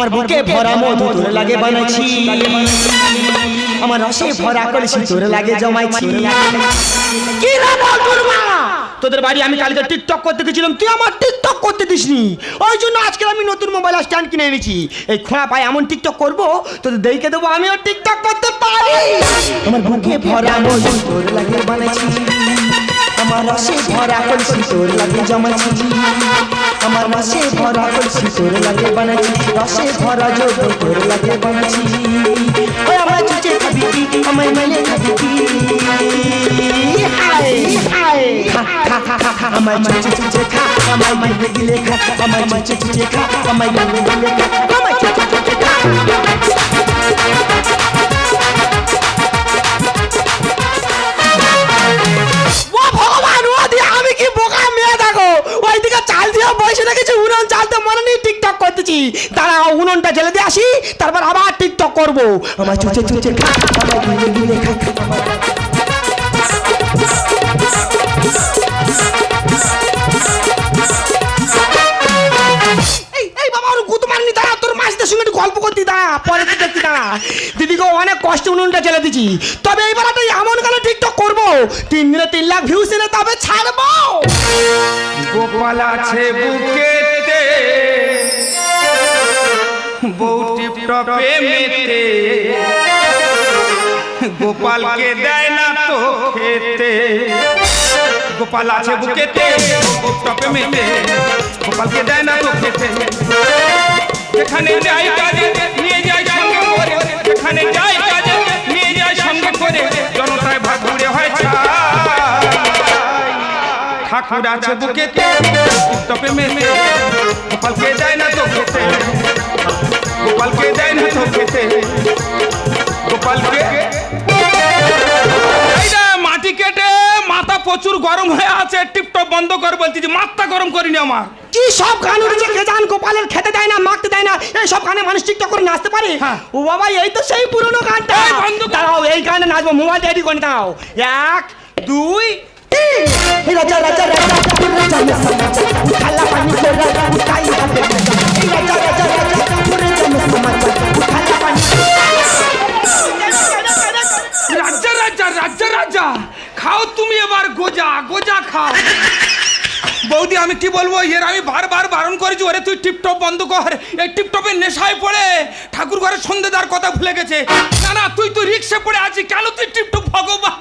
আমার বুকে ভরা মধু তোর লাগে বানাইছি। আমার রসে ভরা করেছি তোর লাগে জমাইছি। কি রে বলতুর মা? তোদের বাড়ি আমি কালকে টিকটক করতে গেছিলাম তুই আমার টিকটক করতে দিসনি। ওই জন্য আজকে আমি নতুন মোবাইল স্ট্যান্ড কিনে এনেছি। এই খোঁড়া পায়ে এমন টিকটক করব তোদের দেখে দেবো আমিও টিকটক করতে পারি। আমার বুকে ভরা মধু তোর লাগে বানাইছি। আমার রসে ভরা কলসি তোর লাগে জমাইছি আমার রসে ভরা কলসি তোর লাগে বানাইছি রসে ভরা যোগ তোর লাগে বানাইছি ওই আমার চুচে খাবি কি? আমায় মেলে খাবি কি? আমায় চুচে চুচে খা, আমায় গিলে গিলে খা, আমায় চুচে চুচে খা, আমায় গিলে গিলে খা, আমায় চুচে চুচে খা। বসে দেখেছি উনুন চালতে মনে নেই টিকটক করতেছি। তারা উনুনটা জেলে দিয়ে আসি, তারপর আবার টিকটক করব। আমার চুচে চুচে করতি দাঁড়া পরে তুই দেখতি দাঁড়া। দিদিকে অনেক কষ্ট উনুনটা জ্বেলে দিছি তবে এইবার একটা এমন গেলে টিকটক করব। তিন দিনে তিন লাখ ভিউস এলে তবে ছাড়বো। গোপাল আছে বুকেতে, বউ টিপটপে মেতে। গোপালকে দেয় না তো খেতে। গোপাল আছে বুকেতে টপে মেতে। গোপালকে দেয় না তো খেতে। যেখানে যাই কাজে যেখানে যাই কাজে, নিয়ে যায় সঙ্গে করে। জনতায় ভাগ ঘুরে হয় ঠাকুর আছে বুকে তপে মেলে গোপালকে দেয় না তো খেতে। গোপালকে দেয় না তো খেতে। গোপালকে হয়ে টিপটপ বন্ধ কর বলছি যে মাথা গরম করিনি আমার কি সব গান উঠেছে কে জান গোপালের খেতে দেয় না মাখতে দেয় না এই সব গানে মানুষ টিকটক করে নাচতে পারে হ্যাঁ। ও বাবা এই তো সেই পুরনো গানটা বন্ধ দাঁড়াও এই গানে নাচবো মোবাইল রেডি করে দাও এক দুই তিন রাজা রাজা খালা পানি রাজা রাজা রাজা রাজা খাও তুমি এবার গোজা গোজা খাও। বৌদি আমি কি বলব? এর আমি বারবার বারণ করেছি ওরে তুই টিপটপ বন্ধ কর। এই টিপটপের নেশায় পড়ে। ঠাকুর ঘরে সন্ধে দেওয়ার কথা ভুলে গেছে। না না তুই তো রিক্সে পড়ে আছিস কেন তুই টিপটপ ভগবান?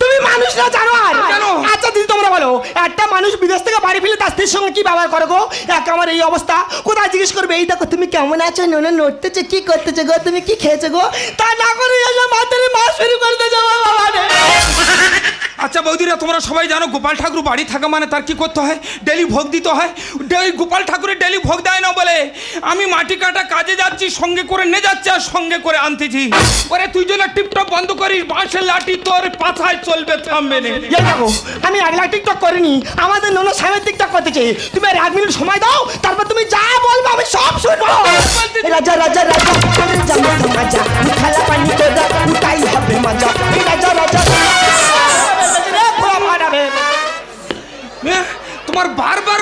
তুমি মানুষ না জানো আর কেন? আচ্ছা দিদি তোমরা বলো একটা মানুষ বিদেশ থেকে বাড়ি ফিরে তার স্ত্রীর সঙ্গে কি ব্যবহার করে গো? এক আমার এই অবস্থা। কোথায় জিজ্ঞেস করবে? এই দেখো তুমি কেমন আছো? নোনে নড়তেছে কি করতেছে গো? তুমি কি খেয়েছো গো? তা না করে এসে মাথায় মাছ শুরু করতে যাব বাবা। আচ্ছা বৌদিরা তোমরা সবাই জানো গোপাল ঠাকুর বাড়ি থাকা মানে তার কি করতে হয়? ডেলি ভোগ দিতে হয় ডেলি গোপাল ঠাকুরের ডেলি ভোগ দেয় না বলে আমি মাটি কাটা কাজে যাচ্ছি সঙ্গে করে নে যাচ্ছি আর সঙ্গে করে আনতেছি ওরে তুই যেন টিপটপ বন্ধ করিস বাঁশের লাঠি তোর পাথায় চলবে থামবে না দেখো আমি লাখ টিকটক করিনি আমাদের নোনো স্বামীর টিকটক চাই তুমি আর এক মিনিট সময় দাও তারপর তুমি যা বলব আমি সব শুনব রাজা রাজা রাজা মজা রাজা রাজা রে, তোমার বারবার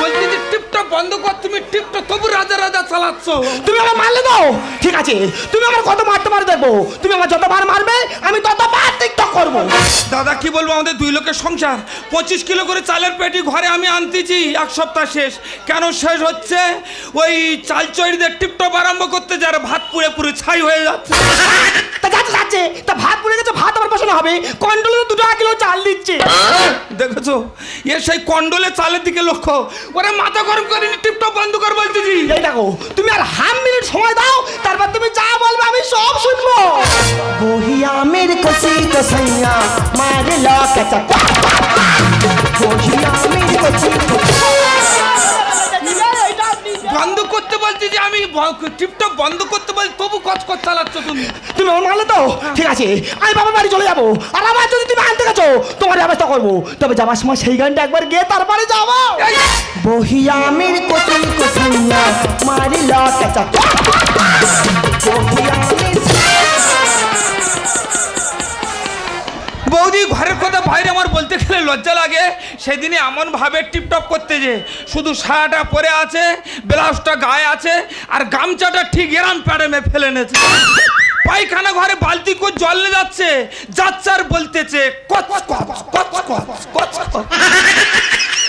বলছি যে টিপটপ বন্ধ কর তুমি টিপটপ তবু রাজা রাজা চালাচ্ছ। তুমি আমার মারলে দাও ঠিক আছে তুমি আমার কত মারতে পারো দেখব? তুমি আমার যতবার মারবে আমি ততবার টিকটক করব। দাদা কি বলব? আমাদের দুই লোকের সংসার। পঁচিশ কিলো করে চালের পেটি ঘরে আমি আনতেছি এক সপ্তাহ শেষ। কেন শেষ হচ্ছে? ওই চাল চড়িদের টিপটপ আরম্ভ করতে যারা ভাত পুড়ে পুড়ে ছাই হয়ে যাচ্ছে। তা যাচ্ছে যাচ্ছে। তা ভাত পুড়ে গেছে ভাত আবার বসানো হবে। কন্ট্রোলে দু টাকা কিলো চাল দিচ্ছে। দেখেছ? এর সেই কন্ডলে চালের দিকে লক্ষ্য। ওরা মাথা গরম করে টিপটপ বন্ধ কর বলতেছি। এই দেখো, তুমি আর হাফ মিনিট সময় দাও, তারপর তুমি যা বলবে আমি সব শুনব। বহিয়া মেরে কসি কসাইয়া মারলা লকেটা বহিয়া আমির কসি বন্ধ করতে বলছি যে আমি টিপটপ বন্ধ করতে বলছি তবু কচ কচ চালাচ্ছ তুমি। তুমি আমার মারলে তো? ঠিক আছে আমি বাবা বাড়ি চলে যাব। আর আমার যদি তুমি আনতে গেছো তোমার ব্যবস্থা করব। তবে যাবার সময় সেই গানটা একবার গিয়ে তারপরে যাব বহিয়া মেরে কোথায় মারিলা মারে লকেটা বলতে গেলে লজ্জা লাগে? সেদিনে এমন ভাবে টিপটপ করতে যে, শুধু সারাটা পরে আছে, ব্লাউজটা গায়ে আছে, আর গামছাটা ঠিক এরাম প্যাডেমে ফেলে নেছে পায়খানা ঘরে বালতি করে জল নিয়ে যাচ্ছে যাচ্ছে আর বলতেছে।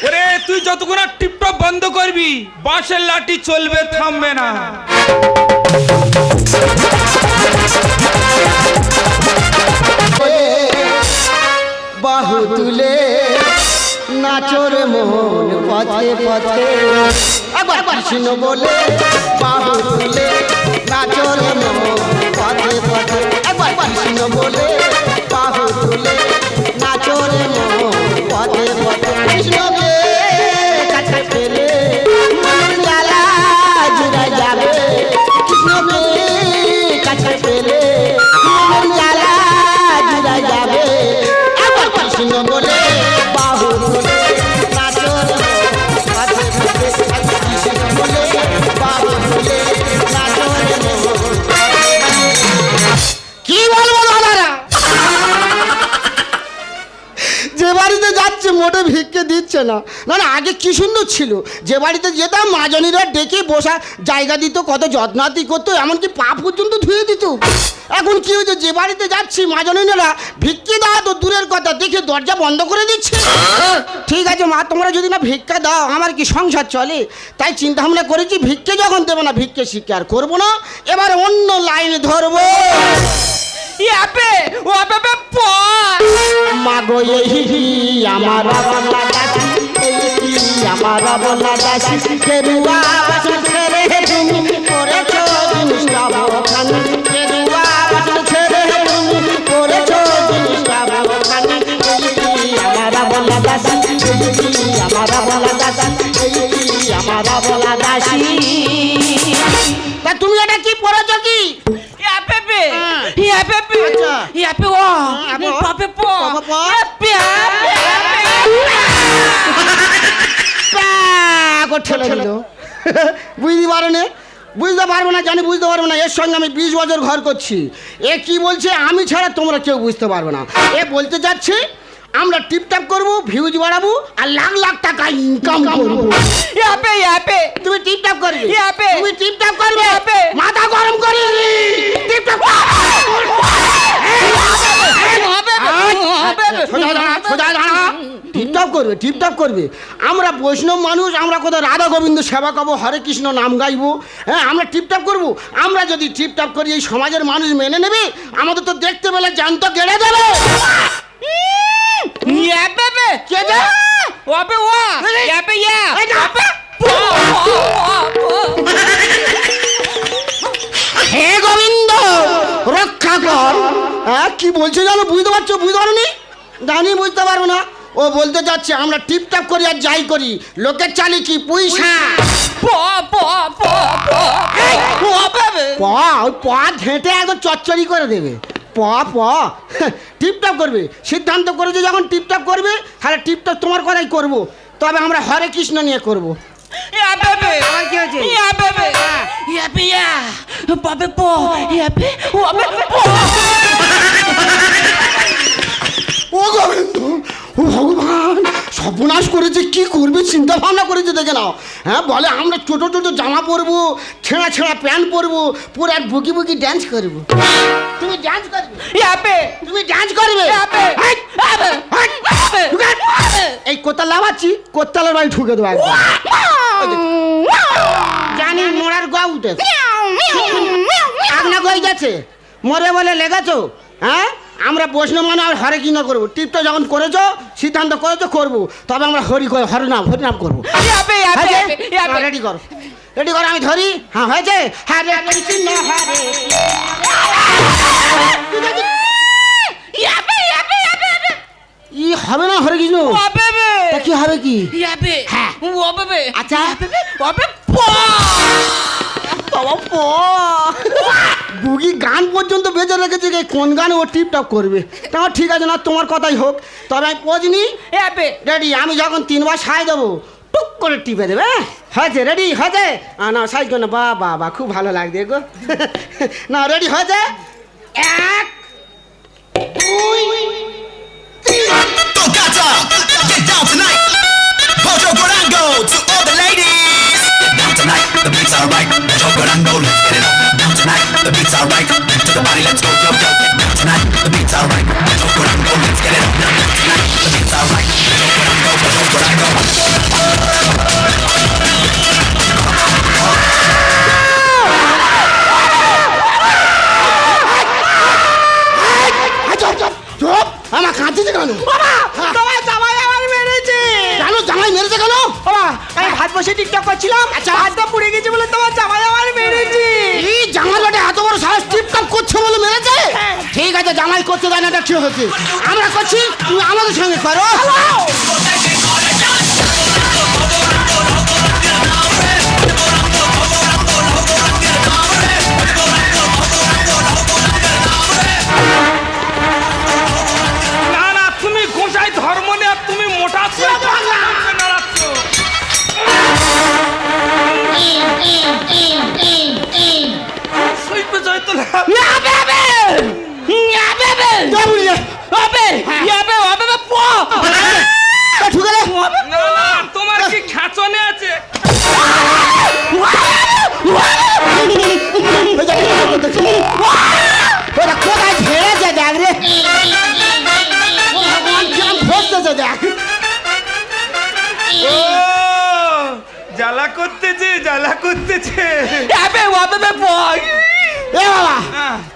ওরে, তুই যতক্ষণ টিপটপ বন্ধ করবি, বাঁশের লাঠি চলবে, থামবে না। বাহু তুলে নাচর মন পথে পথে। কৃষ্ণ বলে বাহু তুলে নাচর মন পথে পথে। কৃষ্ণ বলে বলে ভিক্ষে দিচ্ছে না। না না, আগে কি সুন্দর ছিল? যে বাড়িতে যেতাম মাজনীরা ডেকে বসা, জায়গা দিত, কত যত্নাতি করতো, এমনকি পা পর্যন্ত ধুয়ে দিত। এখন কি হয়েছে? যে বাড়িতে যাচ্ছি মাজনীরা ভিক্ষে দেওয়া তো দূরের কথা, দেখে দরজা বন্ধ করে দিচ্ছে। ঠিক আছে, মা, তোমরা যদি না ভিক্ষা দাও, আমার কি সংসার চলে? তাই চিন্তা ভাবনা করেছি, ভিক্ষে যখন দেবো না, ভিক্ষে শিক্ষা আর করব না, এবার অন্য লাইনে ধরবো। ইয়াপে ও আপে প মাগো এই আমার বলা দাসি এই আমার বলা দাসি। কেরুয়া বাসন ছেড়ে তুমি করেছ জিনিসটা বখানি কেরুয়া বাসন ছেড়ে তুমি করেছ জিনিসটা বখানি এই আমার বলা দাসি এই আমার বলা দাসি এই আমার বলা দাসি। তা তুমি এটা কি পড়েছো কি? ঠেলে দিল বুঝতে পারো না বুঝতে পারব না জানি বুঝতে পারব না এর সঙ্গে আমি বিশ বছর ঘর করছি এ কি বলছে আমি ছাড়া তোমরা কেউ বুঝতে পারবে না এ বলতে যাচ্ছে আমরা টিপটাপ করব ভিউজ বাড়াবো আর লাখ লাখ টাকা ইনকাম করব ইয়াপে ইয়াপে তুমি টিপটাপ করবে ইয়াপে। তুমি টিপটাপ করবে ইয়াপে। করবে টিপটপ করবে। আমরা বৈষ্ণব মানুষ আমরা কোথাও রাধা গোবিন্দ সেবা করব হরে কৃষ্ণ নাম গাইবো হ্যাঁ আমরা টিপটপ করব। আমরা যদি টিপটপ করি এই সমাজের মানুষ মেনে নেবে? আমাদের তো দেখতে পেলে জ্যান্ত গেড়ে দেবে ইয়াপে পে কে যে? ওপে ও ইয়াপে এই যা। আপে। প হে গোবিন্দ রক্ষা কর। হ্যাঁ কি বলছে জানো? বুঝতে পারছ? বুঝতে পারোনি? জানি বুঝতে পারব না। ও বলতে যাচ্ছে আমরা টিপটাপ করি আর যাই করি। লোকের চালি কি? পুইসা প প প প। এই ওপে পে প ওই ঘেঁটে একদম চচ্চড়ি করে দেবে। প প। টিপটপ করবে। সিদ্ধান্ত করেছে যখন টিপটপ করবে তাহলে টিপটপ তোমার কথাই করব। তবে আমরা হরে কৃষ্ণ নিয়ে করব। ইয়াপে পে আবার কি হয়েছে? ইয়াপে পে ইয়াপে ইয়া পাপে প ইয়াপে ওপে প ও গোবিন্দ ও ভগবান সর্বনাশ করেছে কি করবে চিন্তা ভাবনা করেছে দেখে নাও। হ্যাঁ বলে আমরা ছোট ছোট জামা পরবো ছেঁড়া ছেঁড়া প্যান্ট পরবো পুরো এক বুকি বুকি ড্যান্স করব। তুমি ড্যান্স করবে? ইয়াপে। তুমি ড্যান্স করবে? ইয়াপে! এই কোতাল লাভাচ্ছি কোতালের বাড়ি ঢুকে দেবো একদম। জানি মোড়ার গা উঠেছে। আগনা কই গেছে। মরে বলে লেগেছো হ্যাঁ? আমরা বৈষ্ণব মানে আর হরে কি না করব। টিপটা যখন করেছ সিদ্ধান্ত করেছ করব। তবে আমরা হরি করে হরিনাম হরিনাম করব। রেডি করো। রেডি করো আমি ধরি? হ্যাঁ হয়েছে? হরে কৃষ্ণ হরে ইয়াপে ইয়াপে ইয়াপে ই হবে না হরে কৃষ্ণ? কি হবে কি? হ্যাঁ। আচ্ছা। প। বাবা প বুগি গান পর্যন্ত বেঁচে রেখেছে যে কোন গানে ও টিপটপ করবে? তাও ঠিক আছে না তোমার কথাই হোক। তবে আমি পজনি রেডি আমি যখন তিনবার সাই দেবো টুক করে টিপে দেবে হ্যাঁ? হয়েছে রেডি হয়েছে? আ, না সাইজ করে না। বা বা বা খুব ভালো লাগছে গো। না রেডি হয়েছে? এক দুই Tocata, get down tonight. Pocho Gorango to all the ladies. Tonight, the beats are right. Pocho Gorango, let's get it up. Now tonight, the beats are right. Back to the body, let's go, go, go. Now tonight, the beats are right. Pocho Gorango, let's get it up. Now, tonight, the beats are right. Pocho Gorango, go, go, go, go. বসে TikTok করছিলাম। আচ্ছা। ভাতটা পুড়ে গেছে বলে তোমার জামাই আমার মেরেছে। এই জামাই বাটে এত বড় সাহস টিপটপ করছে বলে মেরেছে? হ্যাঁ। ঠিক আছে জামাই করতে দেয় না ঠিক হচ্ছে আমরা করছি তুমি আমাদের সঙ্গে করো। জ্বালা করতেছে। জ্বালা করতেছে এ বাবা।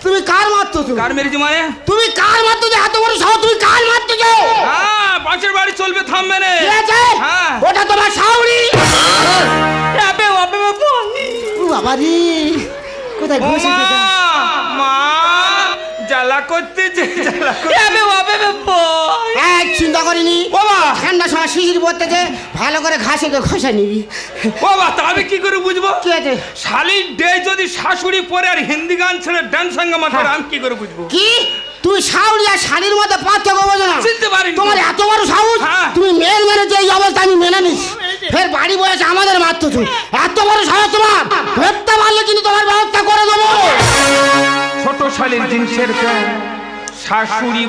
তুমি কার মারতো তুমি? কার মেরেছি মানে? তুমি কার মারতো যে এত বড় সাহস তুমি কার মারতো যে? হ্যাঁ পাঁচের বাড়ি চলবে থামবে না। ঠিক আছে? হ্যাঁ। ওটা তোমার শাউরি ও বাবা রে কোথায় মা মা জ্বালা করতেছে জ্বালা করতেছে। শিশির পড়তেছে ভালো করে ঘাসে তো ঘষা নিবি। বাবা তা আমি কি করে বুঝব? কি আছে? শালির ডে যদি শাশুড়ি পরে আর হিন্দি গান ছেড়ে ডান্স সঙ্গে মাথা আমি কি করে বুঝব? কি? তুই শাউরি আর শাড়ির মধ্যে পার্থক্য বোঝো না। চিনতে পারিনি তোমার এত বড় সাহস? হ্যাঁ। তুমি মেয়ের মেরেছে এই অবস্থা আমি মেনে নিস। ফের বাড়ি বয়সে আমাদের মারতো তুই। এত বড় সাহস তোমার? ধরতে পারলে কিন্তু তোমার ব্যবস্থা করে দেবো। ছোট শালির জিন্সের প্যান্ট শাশুড়ি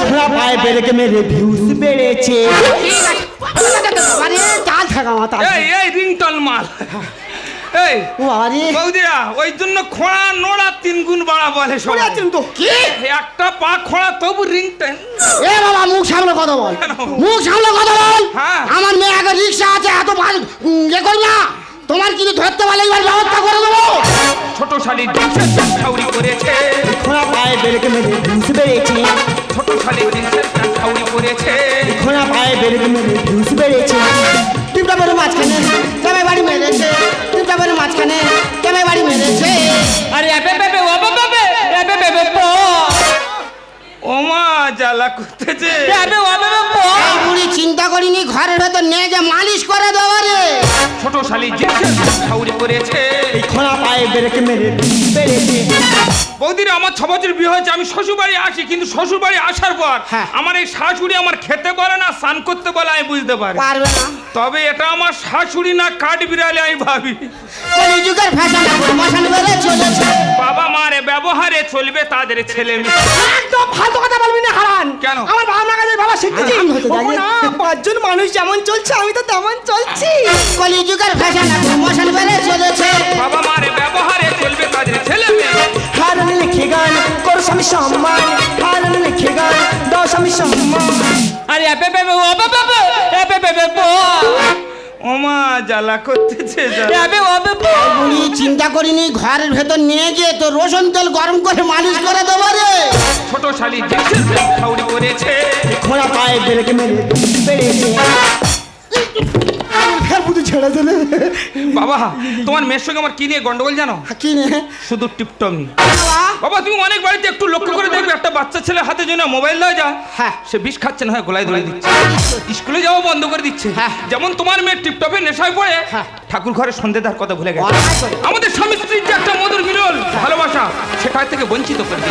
ঘোড়া পায়ে বেরেকে মেরে ভিউজ বেড়েছে। এই এই রিংটন মাল। এই ও আরে। বৌদিরা ওই জন্য খোঁড়া নোড়া তিন গুণ বাড়া বলে সবাই। তো কি? একটা পা খোঁড়া তবু রিংটন এ বাবা মুখ সামনে কথা বল। মুখ সামনে কথা বল। হ্যাঁ। আমার মেয়ে আগে রিক্সা আছে এত ভালো। ইয়ে করি না তোমার কিন্তু ধরতে পারলে এবার ব্যবস্থা করে দেবো। ছোট শালির জিন্সের প্যান্ট ছাউরি করেছে ঘোড়া পায়ে বেরেকে মেরে ঘুষ বেড়েছে ছোট শালির জিন্সের প্যান্ট ছাউরি করেছে ঘোড়া পায়ে বেরেকে মেরে ভিউজ বেড়েছে টিপটা বেরো মাঝখানে কেমন বাড়ি মেরেছে? টিপটা বেরো মাঝখানে কেমন বাড়ি মেরেছে? আরে এবে পেপে ও ও মা জ্বালা করতেছে। ও এই বুড়ি চিন্তা করিনি ঘরের ভেতর নিয়ে যে মালিশ করে দেওয়া রে। ছোট শালি জিজ্ঞেস করেছে। ছাউরি এই খোলা পায়ে বেরেকে মেরে বেড়েছে বৌদির আমার ছ বছর বিয়ে হয়েছে আমি শ্বশুর বাড়ি আসি কিন্তু শ্বশুর বাড়ি আসার পর হ্যাঁ। আমার এই শাশুড়ি আমার খেতে বলে না স্নান করতে বলে আমি বুঝতে পারি। পারবে না। তবে এটা আমার শাশুড়ি না কাঠ বিড়ালে আমি ভাবি। কলিযুগের ফ্যাশন এখন মশান বেড়ে চলেছে বাবা মারে ব্যবহারে চলবে তাদের ছেলে মেয়ে। একদম ফালতু কথা বলবি না হারান। কেন? আমার বাবা মা কাছে বাবা শিখেছি আমি হতে জানি। না পাঁচজন মানুষ যেমন চলছে আমি তো তেমন চলছি। কলিযুগের ফ্যাশন এখন মশান বেড়ে চলেছে। বাবা মারে ব্যবহারে চলবে তাদের ছেলে মেয়ে। হারান লিখে গান করো স্বামী সম্মান হারান লিখে গান দাও স্বামী সম্মান। আরে এবে বেবে ও বেবে এবে বেবে পো ও মা জ্বালা করতেছে বুড়ি চিন্তা করিনি ঘরের ভেতর নিয়ে গিয়ে তো রসুন তেল গরম করে মালিশ করে দেবো রে। ছোট শালি ছাউরি পরেছে ঘোড়া পায়ে বেরেকে মেরে বেড়েছে বুঝে ছেড়ে দিলে। বাবা তোমার মেয়ের সঙ্গে আমার কি নিয়ে গন্ডগোল জানো? কি নে শুধু টিপটপ নি বাবা, তুমি অনেক বাড়িতে একটু লক্ষ্য করে দেখবে। একটা বাচ্চা ছেলে হাতে জন্য মোবাইল দেওয়া যায় হ্যাঁ। সে বিষ খাচ্ছে না হয় গোলায় ধরে দিচ্ছে। স্কুলে যাওয়া বন্ধ করে দিচ্ছে। হ্যাঁ। যেমন তোমার মেয়ে টিপটপে নেশায় পড়ে হ্যাঁ। ঠাকুর ঘরে সন্ধে দেওয়ার কথা ভুলে গেছে। আমাদের স্বামী স্ত্রীর যে একটা মধুর মিলন ভালোবাসা সেটা থেকে বঞ্চিত করে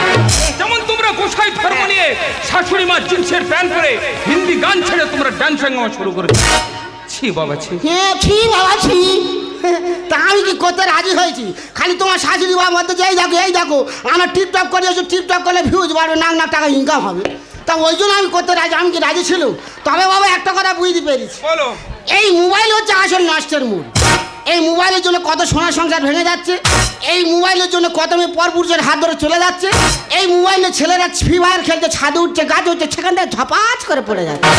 যেমন তোমরা গোসাই ধর্ম নিয়ে শাশুড়ি মা জিন্সের প্যান্ট পরে হিন্দি গান ছেড়ে তোমরা ডান্স সঙ্গমা শুরু করে দিয়েছ। ছি বাবা ছি হ্যাঁ ছি বাবা ছি তা আমি কি করতে রাজি হয়েছি? খালি তোমার শাশুড়ি বাবা মধ্যে যে এই দেখো এই দেখো আমার টিপটপ করে এসে টিপটপ করলে ভিউজ বাড়বে নাক না টাকা ইনকাম হবে। তা ওই জন্য আমি করতে রাজি আমি কি রাজি ছিল তবে বাবা একটা কথা বুঝতে পেরেছি। বলো। এই মোবাইল হচ্ছে আসল নষ্টের মূল। এই মোবাইলের জন্য কত সোনার সংসার ভেঙে যাচ্ছে এই মোবাইলের জন্য কত মেয়ে পরপুরুষের হাত ধরে চলে যাচ্ছে এই মোবাইলে ছেলেরা ফ্রি ফায়ার খেলছে ছাদে উঠছে গাছ উঠছে সেখান থেকে ঝপাচ করে পড়ে যাচ্ছে।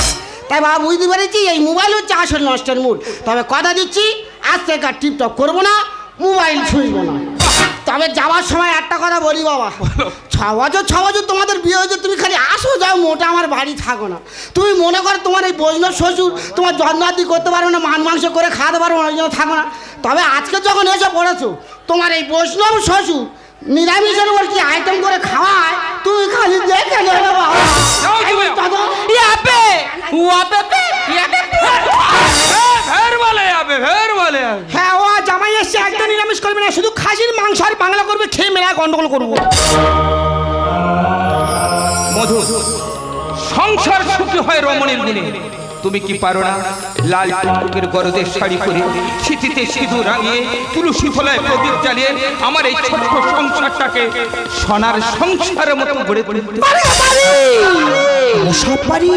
তাই বাবা বুঝতে পেরেছি? এই মোবাইল হচ্ছে আসল নষ্টের মূল। তবে কথা দিচ্ছি আজ থেকে আর টিপটপ করব না মোবাইল ছুঁইব না। তবে যাওয়ার সময় একটা কথা বলি বাবা। ছ বছর ছ বছর তোমাদের বিয়ে হয়েছে তুমি খালি আসো যাও মোটা আমার বাড়ি থাকো না। তুমি মনে করো তোমার এই বৈষ্ণব শ্বশুর তোমার যত্নাদি করতে পারবে না মান মাংস করে খাওয়াতে পারবে না ওই জন্য থাকো না। তবে আজকে যখন এসে পড়েছো তোমার এই বৈষ্ণব শ্বশুর নিরামিষের উপর কি আইটেম করে খাওয়ায় তুমি খালি দেখে নেবে বাবা। করবে না, শুধু খাসির মাংস আর বাংলা করবে, খেয়ে মেলা গন্ডগোল করব। মধু, সংসার সুখী হয় রমণীর গুণে তুমি কি পারো না? লাল টুকটুকের গরদের শাড়ি পরে শীতিতে সিঁদুর রাঙিয়ে তুলসী ফলায় প্রদীপ জ্বালিয়ে আমার এই ছোট্ট সংসারটাকে সোনার সংসারের মতো গড়ে তুলতে সব পারি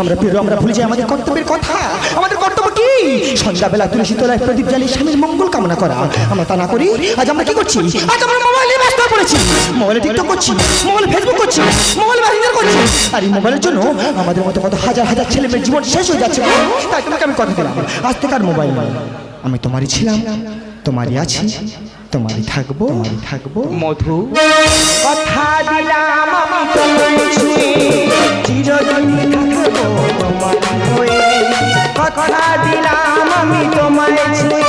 আমরা পেরো আমরা ভুলে যাই আমাদের কর্তব্যের কথা। আমাদের কর্তব্য কি? সন্ধ্যাবেলা তুলসী তলায় প্রদীপ জ্বালিয়ে স্বামীর মঙ্গল কামনা করা। আমরা তা না করি, আজ আমরা কি করছি? আজ আমরা মোবাইলে ব্যস্ত পড়েছি। মোবাইলে টিকটক করছি মোবাইলে ফেসবুক করছি মোবাইলে মেসেঞ্জার করছি। আর এই মোবাইলের জন্য আমাদের মতো কত হাজার হাজার ছেলে মেয়ের জীবন শেষ হয়ে যাচ্ছে। তাই তোমাকে আমি কথা দিলাম। আজ থেকে আর মোবাইল নাই। আমি তোমারই ছিলাম তোমারই আছি তোমারই থাকব তোমারই থাকব। মধু। কথা দিলাম কথা দিলাম আমি তোমায়